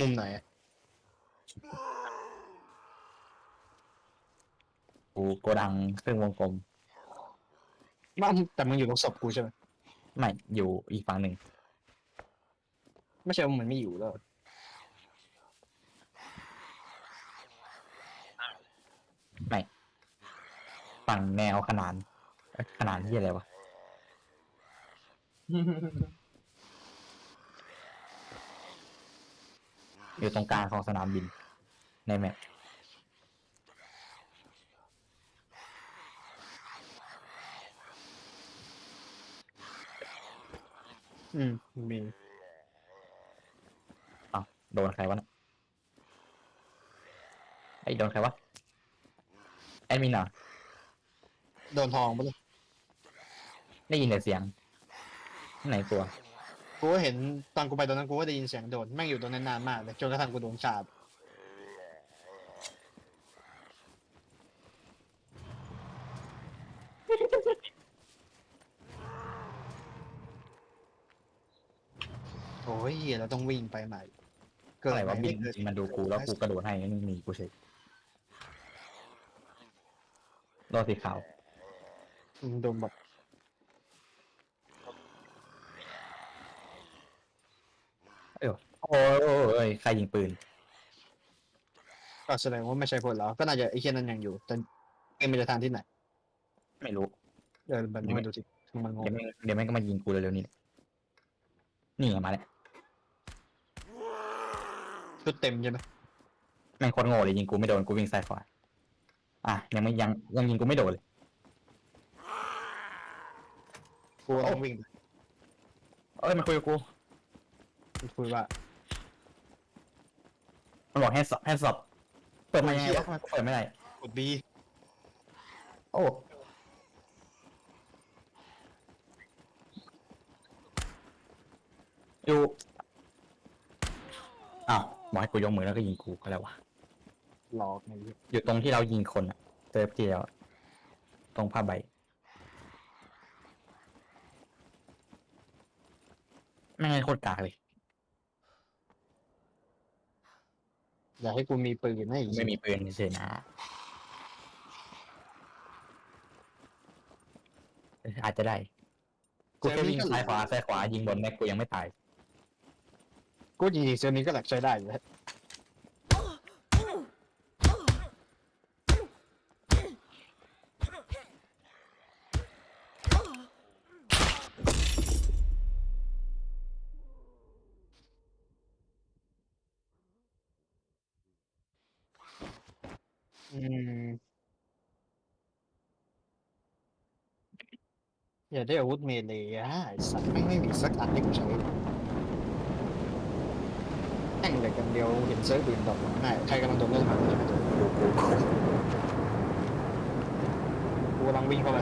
มุมไหนอะกูโกดังเครื่องวงกลมบ้านแต่มึงอยู่ตรงศพกูใช่ไหมไม่อยู่อีกฝั่งหนึ่งไม่ใช่ว่ามันไม่อยู่แล้ว ไม่ฝั่งแนวขนานเอ้ยขนานที่อะไรวะ อยู่ตรงกลางของสนามบิน ในแมปอืมมีอ้าวโดนใครวะเนี่ยไอ้ยโดนใครวะแอดมินเหรอโดนทองปะเลยได้ยินแต่เสียงไหนตัว กูก็เห็นตอนกูไปตอนนั้นกูก็ได้ยินเสียงโดนแม่งอยู่ตรงนั้นนานมากเลยจนกระทั่งกูโดนฉาบโอ้ยเหี้ยเราต้องวิ่งไปใหม่เกิดอะไรวะหบินเกิดจริงมันดูกูแล้วกูกระโดดให้นี่มีกูเฉยรอสีขาว อืมโดนแบบ เอ้ยโอ้ยโอ้ยโอ้ยใครยิงปืน ก็แสดงว่าไม่ใช่พวกเราก็น่าจะไอ้เคียนั้นยังอยู่ แต่เกมมันจะทางที่ไหน ไม่รู้เออแบบนี้มาดูสิมันงงเดี๋ยวแม่งเดี๋ยวแม่งก็มายิงกูเร็วๆนี่แหละนี่ไงมาแล้วชุดเต็มใช่ไหมแม่งโคตรโง่เลยยิงกูไม่โดนกูวิ่งซ้ายขวาอะยังไม่ยังยังยิงกูไม่โดนเลยกูต้องวิ่งไปเอ้ยมันคุยกับกู คุยว่ามันบอกให้สอบให้สอบเปิดมายังไงเหี้ยวะมันเปิดไม่ได้ กดบีโอ้ อยู่ อ้าวบอกให้กูยกมือแล้วก็ยิงกูก็แล้ววะ หลอกไงเหี้ยอยู่ตรงที่เรายิงคนอะเจอที่แล้วอะตรงผ้าใบ ไม่งั้นโคตรกากเลย อยากให้กูมีปืนให้ไม่มีปืนเฉยๆนะเอออาจจะได้ กูแค่วิ่งซ้ายขวาซ้ายขวายิงบนแม็กกูยังไม่ตาย กูจริงๆเซอร์นี้ก็หลักใช้ได้อยู่แล้ว อืม อย่าได้อาวุธเมเลย์อะไอ้สัตว์ไม่งไม่มีสักอันที่กูใช้แข่งแต่กันเดียวเห็นเซิร์ฟอื่นดอกง่าใครกำลังโดนเล่นมันใช่ไหมกูกำลังวิ่งเข้าไป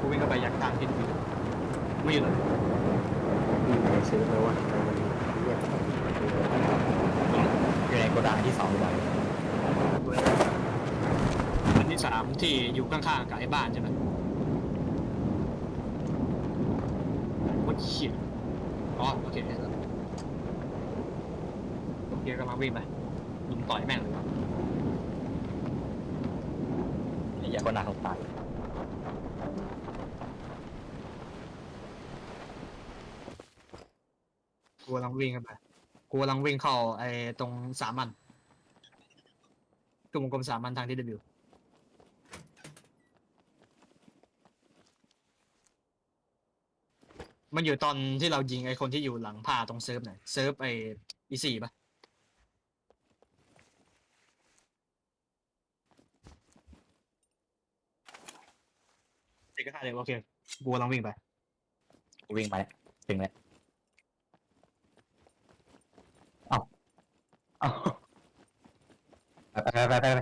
กูวิ่งเข้าไปยักษ์ทางทิศอยู่ไม่อยู่เลยมีใครซื้อไหมวะเรียกอยู่ในโกดังที่สองดีกว่าอันที่ สามที่อยู่ข้างๆกับไอ้บ้านใช่ไหมว่าเขียอ๋อโอเคเห็นแล้วโอเคกำลังวิ่งไปลุมต่อยแม่งเลยไอ้เหี้ยคนหนาเขาตายกูกำลังวิ่งเข้าไปกูกำลังวิ่งเข้าไอ้ตรงสามัญกลุ่มกลมสามัญทางที่ W มันอยู่ตอนที่เรายิงไอ้คนที่อยู่หลังผ้าตรงเซิร์ฟไหนเซิร์ฟไอ้อีสี่ปะเด็กก็ท่าเดียวโอเคกูกำลังวิ่งไปกูวิ่งมาแล้วถึงแล้วเอ้าเอ้าไปไปไปไปไป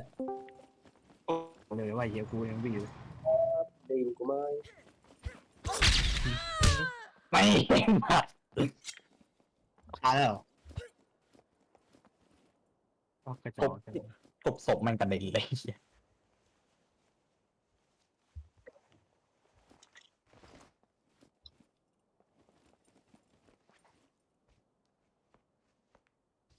โอ้เลยว่าเฮียกูยังวิ่งอยู่ ได้ยินกูไหม ไม่มาตายแล้วเหรออ๋อกระจอกทุบศพมันกระเด็นเลยเหี้ย